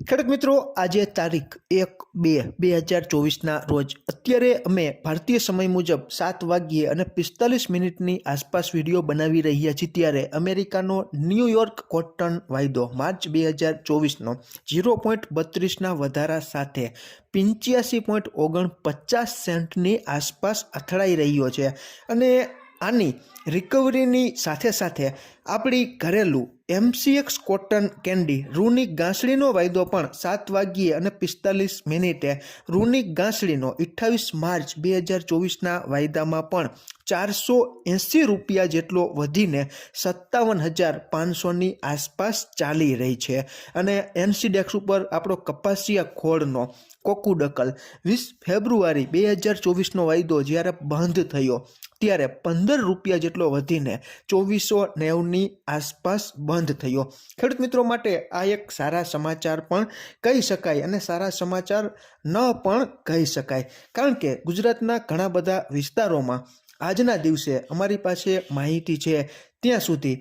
ખેડૂત મિત્રો, આજે તારીખ એક બે બે હજાર ચોવીસના રોજ અત્યારે અમે ભારતીય સમય મુજબ સાત વાગ્યે અને પિસ્તાલીસ મિનિટની આસપાસ વીડિયો બનાવી રહ્યા છીએ ત્યારે અમેરિકાનો ન્યૂયોર્ક કોટન વાયદો માર્ચ બે હજાર ચોવીસનો ઝીરો પોઈન્ટ બત્રીસના વધારા સાથે પંચ્યાસી પોઈન્ટ ઓગણપચાસ સેન્ટની આસપાસ અથડાઈ રહ્યો છે. અને આની રિકવરીની સાથે સાથે આપણી ઘરેલું એમસીએક્સ કોટન કેન્ડી રૂની ગાંસડીનો વાયદો પણ સાત વાગ્યે અને પિસ્તાલીસ મિનિટે રૂની ગાંસડીનો અઠ્ઠાવીસ માર્ચ બે હજાર ચોવીસના વાયદામાં પણ ચારસો એંસી રૂપિયા જેટલો વધીને સત્તાવન હજાર પાંચસોની આસપાસ ચાલી રહી છે. અને એનસીડેક્સ ઉપર આપણો કપાસિયા ખોળનો કોકુડકલ વીસ ફેબ્રુઆરી બે હજાર ચોવીસનો વાયદો જ્યારે બંધ થયો, ત્યારે પંદર રૂપિયા જેટલો વધીને ચોવીસો નેવની આસપાસ બંધ થયો. ખેડૂત મિત્રો માટે આ એક સારા સમાચાર પણ કહી શકાય અને સારા સમાચાર ન પણ કહી શકાય. કારણ કે ગુજરાતના ઘણા બધા વિસ્તારોમાં આજના દિવસે અમારી પાસે માહિતી છે, ત્યાં સુધી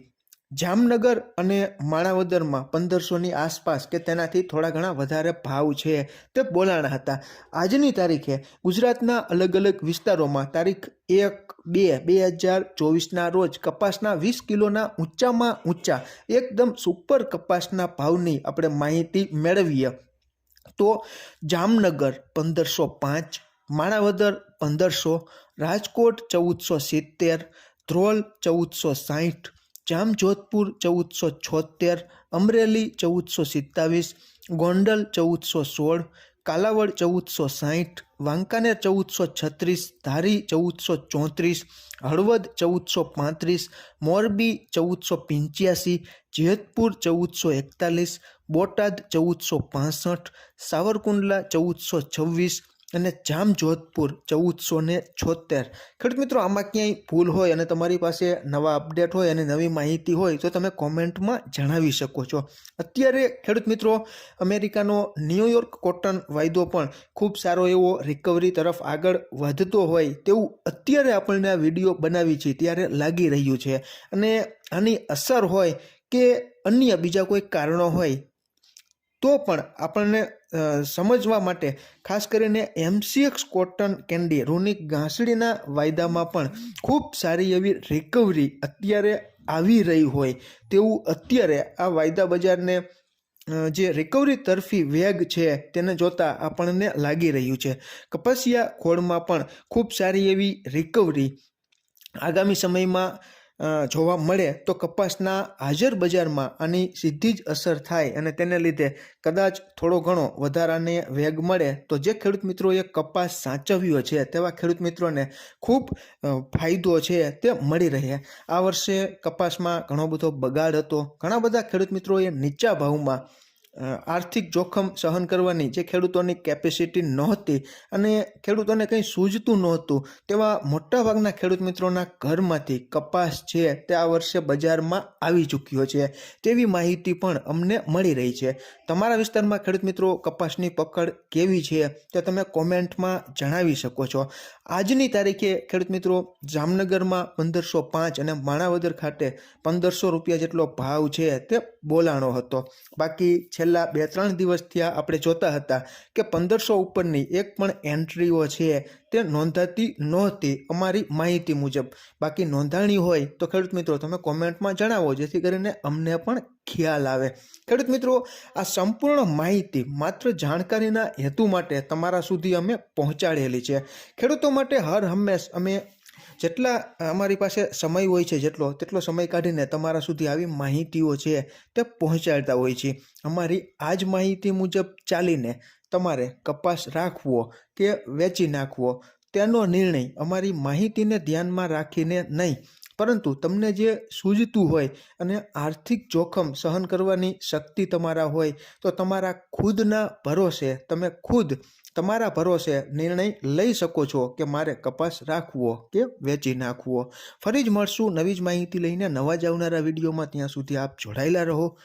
જામનગર અને માણાવદરમાં પંદરસોની આસપાસ કે તેનાથી થોડા ઘણા વધારે ભાવ છે તે બોલાણા હતા. આજની તારીખે ગુજરાતના અલગ અલગ વિસ્તારોમાં તારીખ એક બે બે હજાર ચોવીસના રોજ કપાસના વીસ કિલોના ઊંચામાં ઊંચા એકદમ સુપર કપાસના ભાવની આપણે માહિતી મેળવીએ. તો જામનગર પંદરસો પાંચ, માણાવદર પંદરસો રાજકોટ ચૌદસો સિત્તેર, ધ્રોલ ચૌદસો સાહીઠ, જામજોધપુર ચૌદસો છોતેર અમરેલી ચૌદસો સિત્તાવીસ, ગોંડલ ચૌદસો સોળ, કાલાવડ ચૌદસો સાહીઠ, વાંકાનેર ચૌદસો છત્રીસ, ધારી ચૌદસો ચોત્રીસ, હળવદ ચૌદસો પાંત્રીસ, મોરબી ચૌદસો પંચ્યાસી, જેતપુર ચૌદસો એકતાલીસ, બોટાદ ચૌદસો પાસઠ, સાવરકુંડલા ચૌદસો છવ્વીસ અને જામજોધપુર ચૌદસો ને છોતેર ખેડૂત મિત્રો, આમાં ક્યાંય ભૂલ હોય અને તમારી પાસે નવા અપડેટ હોય અને નવી માહિતી હોય તો તમે કોમેન્ટમાં જણાવી શકો છો. અત્યારે ખેડૂત મિત્રો, અમેરિકાનો ન્યૂયોર્ક કોટન વાયદો પણ ખૂબ સારો એવો રિકવરી તરફ આગળ વધતો હોય તેવું અત્યારે આપણને આ વીડિયો બનાવી છે, ત્યારે લાગી રહ્યું છે. અને આની અસર હોય કે અન્ય બીજા કોઈ કારણો હોય તો પણ આપણને સમજવા માટે ખાસ કરીને એમસીએક્સ કોટન કેન્ડી રૂની ઘાસડીના વાયદામાં પણ ખૂબ સારી એવી રિકવરી અત્યારે આવી રહી હોય તેવું અત્યારે આ વાયદા બજારને જે રિકવરી તરફી વેગ છે તેને જોતાં આપણને લાગી રહ્યું છે. કપાસિયા ખોળમાં પણ ખૂબ સારી એવી રિકવરી આગામી સમયમાં જોવા મળે તો કપાસના હાજર બજારમાં આની સીધી જ અસર થાય અને તેને લીધે કદાચ થોડો ઘણો વધારાને વેગ મળે. તો જે ખેડૂત મિત્રોએ કપાસ સાચવ્યો છે તેવા ખેડૂત મિત્રોને ખૂબ ફાયદો છે તે મળી રહે. આ વર્ષે કપાસમાં ઘણો બધો બગાડ હતો. ઘણા બધા ખેડૂત મિત્રોએ નીચા ભાવમાં આર્થિક જોખમ સહન કરવાની જે ખેડૂતોની કેપેસિટી નહોતી અને ખેડૂતોને કંઈ સૂઝતું નહોતું, તેવા મોટાભાગના ખેડૂત મિત્રોના ઘરમાંથી કપાસ છે તે આ વર્ષે બજારમાં આવી ચૂક્યો છે. તેવી માહિતી પણ અમને મળી રહી છે. તમારા વિસ્તારમાં ખેડૂત મિત્રો કપાસની પકડ કેવી છે તે તમે કોમેન્ટમાં જણાવી શકો છો. આજની તારીખે ખેડૂત મિત્રો જામનગરમાં પંદરસો પાંચ અને માણાવદર ખાતે પંદરસો રૂપિયા જેટલો ભાવ છે તે બોલાણો હતો. બાકી છેલ્લા બે ત્રણ દિવસથી આપણે જોતા હતા કે પંદરસો ઉપરની એક પણ એન્ટ્રીઓ છે તે નોંધાતી નહોતી અમારી માહિતી મુજબ. બાકી નોંધાણી હોય તો ખેડૂત મિત્રો તમે કોમેન્ટમાં જણાવો, જેથી કરીને અમને પણ ખ્યાલ આવે. ખેડૂત મિત્રો, આ સંપૂર્ણ માહિતી માત્ર જાણકારીના હેતુ માટે તમારા સુધી અમે પહોંચાડેલી છે. ખેડૂતો માટે હર હંમેશ અમે જેટલા અમારી પાસે સમય હોય છે, જેટલો, તેટલો સમય કાઢીને તમારા સુધી આવી માહિતીઓ છે તે પહોંચાડતા હોય છે. અમારી આ જ માહિતી મુજબ ચાલીને તમારે કપાસ રાખવો કે વેચી નાખવો, તેનો નિર્ણય અમારી માહિતીને ધ્યાનમાં રાખીને નહીં, પરંતુ તમને જે સૂઝતું હોય અને આર્થિક જોખમ સહન કરવાની શક્તિ તમારા હોય, તો તમારા ખુદના ભરોસે તમે ખુદ તમારા ભરોસે નિર્ણય લઈ શકો છો કે મારે કપાસ રાખવો કે વેચી નાખવો. ફરી જ મળશું નવી જ માહિતી લઈને નવા જ આવનારા વિડીયોમાં. ત્યાં સુધી આપ જોડાયેલા રહો.